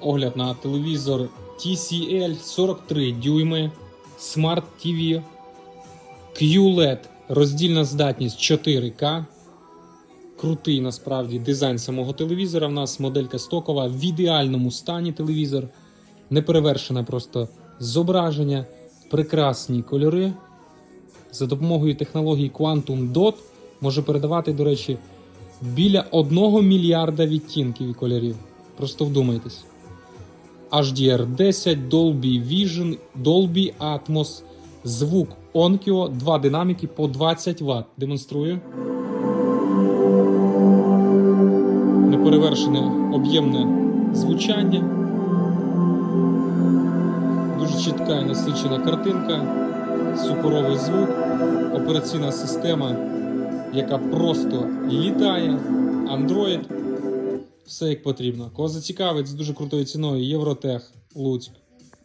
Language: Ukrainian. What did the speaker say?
огляд на телевізор TCL 43 дюйми Smart TV QLED, роздільна здатність 4К. Крутий насправді дизайн самого телевізора. В нас моделька стокова в ідеальному стані телевізор. Неперевершене просто зображення, прекрасні кольори. За допомогою технології Quantum Dot може передавати, до речі, біля 1 мільярда відтінків і кольорів. Просто вдумайтесь. HDR10, Dolby Vision, Dolby Atmos, звук Onkyo, два динаміки по 20 Вт. Демонструю. Неперевершене об'ємне звучання. Дуже чітка і насичена картинка, супоровий звук, операційна система, яка просто літає, Android. Все як потрібно. Кого зацікавить з дуже крутою ціною Євротех Луцьк.